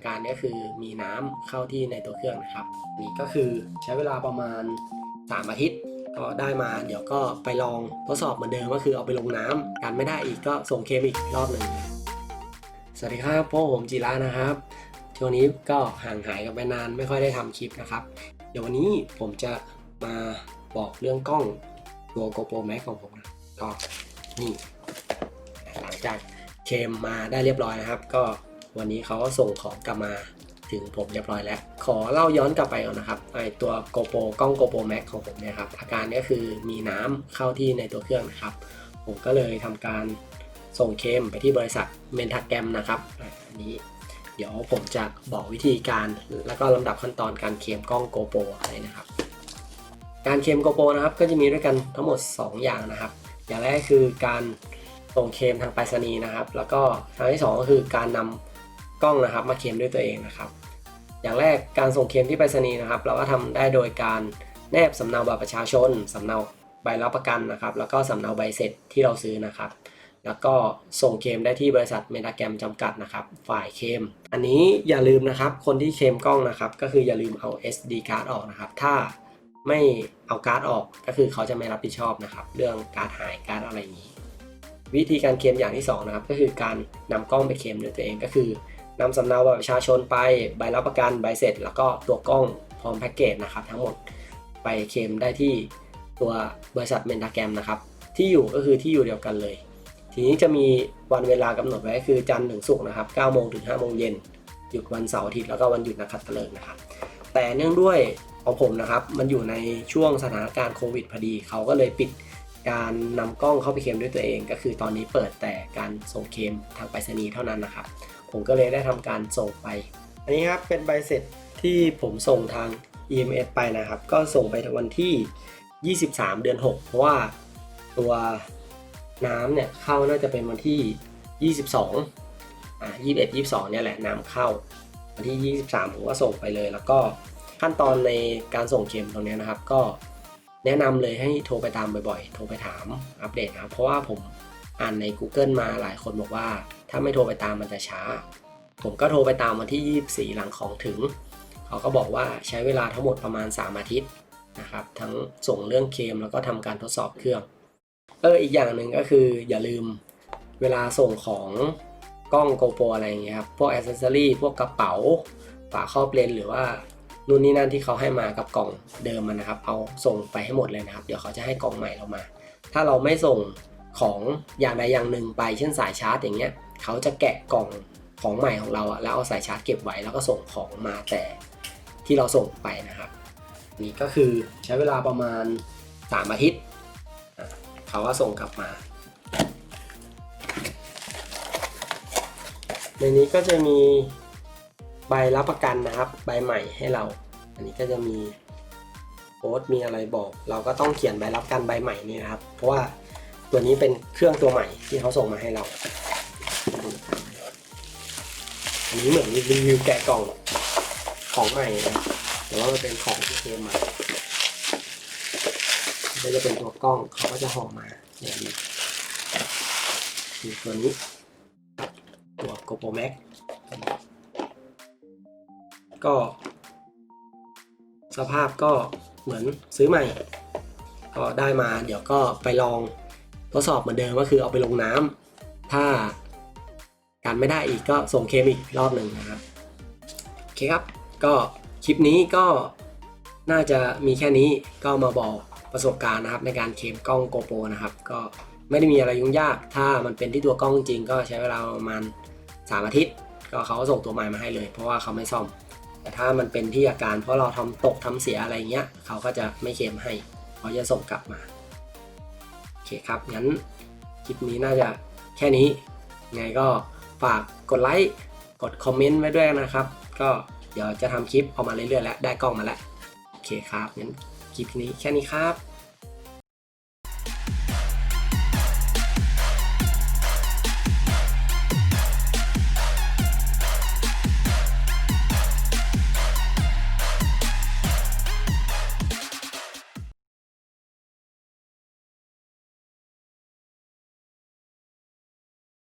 อาการนี้คือมีน้ำเข้าที่ในตัวเครื่องนะครับ นี่ก็คือใช้เวลาประมาณ 3 อาทิตย์ ก็ได้มาเดี๋ยวก็ไปลองทดสอบเหมือนเดิมก็คือเอาไปลงน้ำกันไม่ได้อีกก็ส่งเคมอีกรอบหนึ่งสวัสดีครับพวกผมจีระนะครับ ช่วงนี้ก็ห่างหายกันไปนานไม่ค่อยได้ทำคลิปนะครับ เดี๋ยววันนี้ผมจะมาบอกเรื่องกล้องตัว GoPro Max ของผมนะก็นี่หลังจากเคมมาได้เรียบร้อยนะครับ ก็ วันนี้เขาก็ส่งของกลับมาถึงผมเรียบร้อยแล้ว ขอเล่าย้อนกลับไปก่อนนะครับไอตัว GoPro กล้อง GoPro Max ของผมเนี่ยครับอาการเนี้คือมีน้ำเข้าที่ในตัวเครื่องนะครับ ผมก็เลยทำการส่งเคมไปที่บริษัทเมนทักแกรมนะครับอันนี้เดี๋ยวผมจะบอกวิธีการแล้วก็ลำดับขั้นตอนการเคมกล้อง GoPro อะไรนะครับ การเคม GoPro นะครับก็จะมีด้วยกันทั้งหมด 2 อย่างนะครับ อย่างแรกคือการส่งเคมทางไปรษณีย์นะครับ แล้วก็ทางที่ 2 ก็คือการนำ กล้องนะครับมาเคลมด้วยตัวเองนะครับ อย่างแรกการส่งเคลมที่ไปรษณีย์นะครับ เราก็ทำได้โดยการแนบสำเนาบัตรประชาชนสำเนาใบรับประกันนะครับ แล้วก็สำเนาใบเสร็จที่เราซื้อนะครับ แล้วก็ส่งเคลมได้ที่บริษัทเมตาแกรมจำกัดนะครับ ฝ่ายเคลมอันนี้อย่าลืมนะครับ คนที่เคลมกล้องนะครับ ก็คืออย่าลืมเอา SD card ออกนะครับ ถ้าไม่เอาการ์ดออกก็คือเขาจะไม่รับผิดชอบนะครับ เรื่องการหายการอะไรอย่างนี้ วิธีการเคลมอย่างที่สองนะครับก็คือการนำกล้องไปเคลมด้วยตัวเองก็คือ นำสำเนาบัตรประชาชนไปใบรับประกันใบเสร็จ แล้วก็ตัวกล้องพร้อมแพ็กเกจนะครับ ทั้งหมดไปเคลมได้ที่ตัวบริษัทเมนตาแกรมนะครับ ที่อยู่ก็คือที่อยู่เดียวกันเลย ทีนี้จะมีวันเวลากำหนดไว้คือจันทร์ถึงศุกร์นะครับ9โมงถึง5โมงเย็นหยุดวันเสาร์อาทิตย์แล้วก็วันหยุดนักขัตฤกษ์นะครับ แต่เนื่องด้วยของผมนะครับมันอยู่ในช่วงสถานการณ์โควิดพอดีเขาก็เลยปิดการนำกล้องเข้าไปเคลมด้วยตัวเอง ก็คือตอนนี้เปิดแต่การส่งเคลมทางไปรษณีย์เท่านั้นนะครับ ผมก็เลยได้ทำการส่งไป อันนี้ครับเป็นใบเสร็จที่ผมส่งทาง EMS ไปนะครับ ก็ส่งไปวันที่ 23 เดือน 6 เพราะว่าตัวน้ำเนี่ยเข้าน่าจะเป็นวันที่ 22อ่า21 22 เนี่ยแหละน้ำเข้า วันที่ 23 ผมก็ส่งไปเลย แล้วก็ขั้นตอนในการส่งเข็มตรงนี้นะครับ ก็แนะนำเลยให้โทรไปตามบ่อยๆ โทรไปถามอัปเดตนะครับ เพราะว่าผมอ่านใน Google มาหลายคนบอกว่า ถ้าไม่โทรไปตามมันจะช้า ผมก็โทรไปตามวันที่ 24 หลังของถึง เขาก็บอกว่าใช้เวลาทั้งหมดประมาณ 3 อาทิตย์นะครับ ทั้งส่งเรื่องเคมแล้วก็ทำการทดสอบเครื่องเอออีกอย่างหนึ่งก็คืออย่าลืมเวลาส่งของกล้อง GoPro อะไรอย่างเงี้ยครับ พวกอ c เซสซอรี่พวกกระเป๋าฝาครอบเลนส์หรือว่านู่นนี่นั่นที่เขาให้มากับกล่องเดิมมันนะครับ เอาส่งไปให้หมดเลยนะครับ เดี๋ยวเขาจะให้กล่องใหม่เรามา ถ้าเราไม่ส่งของอย่างใดอย่างหนึ่งไปเช่นสายชาร์จอย่างเงี้ย เขาจะแกะกล่องของใหม่ของเราอะแล้วเอาสายชาร์จเก็บไว้แล้วก็ส่งของมาแต่ที่เราส่งไปนะครับ นี่ก็คือใช้เวลาประมาณ 3 อาทิตย์เขาก็ส่งกลับมา ในนี้ก็จะมีใบรับประกันนะครับ ใบใหม่ให้เรา อันนี้ก็จะมีโค้ดมีอะไรบอก เราก็ต้องเขียนใบรับประกันใบใหม่นี่นะครับ เพราะว่าตัวนี้เป็นเครื่องตัวใหม่ที่เขาส่งมาให้เรา อันนี้เหมือนรีวิวแกะกล่องของใหม่นะแต่ว่ามันเป็นของที่เคลมมาก็จะเป็นตัวกล้องเขาก็จะห่อมาอย่างนี้คือตัวนี้ตัว GoPro Max ก็ สภาพก็เหมือนซื้อใหม่ ก็ได้มาเดี๋ยวก็ไปลองทดสอบเหมือนเดิมก็คือเอาไปลงน้ำถ้า การไม่ได้อีกก็ส่งเคมอีกรอบหนึ่งนะครับ โอเคครับ ก็คลิปนี้ก็น่าจะมีแค่นี้ก็มาบอกประสบการณ์นะครับ ในการเคมกล้อง GoPro นะครับ ก็ไม่ได้มีอะไรยุ่งยาก ถ้ามันเป็นที่ตัวกล้องจริงก็ใช้เวลาประมาณ3อาทิตย์ ก็เขาก็ส่งตัวใหม่มาให้เลย เพราะว่าเขาไม่ซ่อม แต่ถ้ามันเป็นที่อาการเพราะเราทำตกทำเสียอะไรเงี้ย เขาก็จะไม่เคมให้ เขาจะส่งกลับมา โอเคครับ งั้นคลิปนี้น่าจะแค่นี้ ไงก็ ฝากกดไลค์กดคอมเมนต์ไว้ด้วยนะครับ ก็เดี๋ยวจะทำคลิปออกมาเรื่อยๆแล้วได้กล้องมาแล้ว โอเคครับงั้นคลิปนี้แค่นี้ครับ